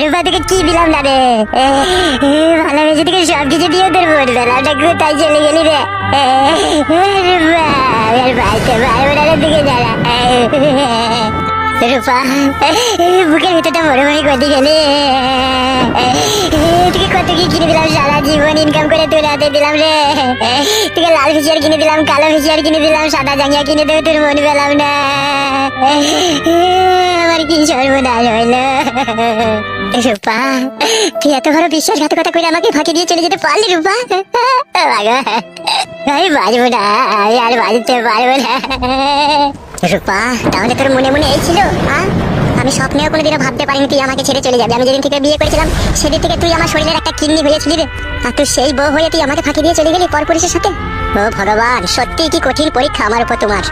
রূপা দিলাম না রে? ভালোবেসে তোকে সব কিছু দিয়ে তোর বলবেলাম না। কোথায় চলে গেলি রে? রূপা যারা রূপা বুকের ভিতরটা বড় বড় করতে গেলি কি কিনে দিলাম সারা জীবন ইনকাম করে তোর হাতে দিলাম রে। তোকে লাল ফিশিয়ার কিনে দিলাম কালো ফিশিয়ার কিনে দিলাম সাদা জাঙ্গিয়া কিনে দেবো তোর মন পেলাম না আমার কি সর্বনাশ হইল? রূপা, তুই এত বড় বিশ্বাসঘাতকতা করে আমাকে ফাঁকি দিয়ে চলে যেতে পারলি রূপা? আমি বাজবো না, আমি আর বাজতে পারব না। রূপা, তাহলে তোর মনে মনে এই ছিল হ্যাঁ আমি স্বপ্নেও কোনোদিনও ভাবতে পারিনি তুই আমাকে ছেড়ে চলে যাবি। আমি যেদিন থেকে বিয়ে করেছিলাম, সেদিন থেকে তুই আমার শরীরের একটা কিডনি হয়েছিলি রে। আর তুই সেই বউ হয়ে তুই আমাকে ফাঁকি দিয়ে চলে গেলি পর পরপুরুষের সাথে? ও ভগবান সত্যি কি কঠিন পরীক্ষা আমার উপর তোমার।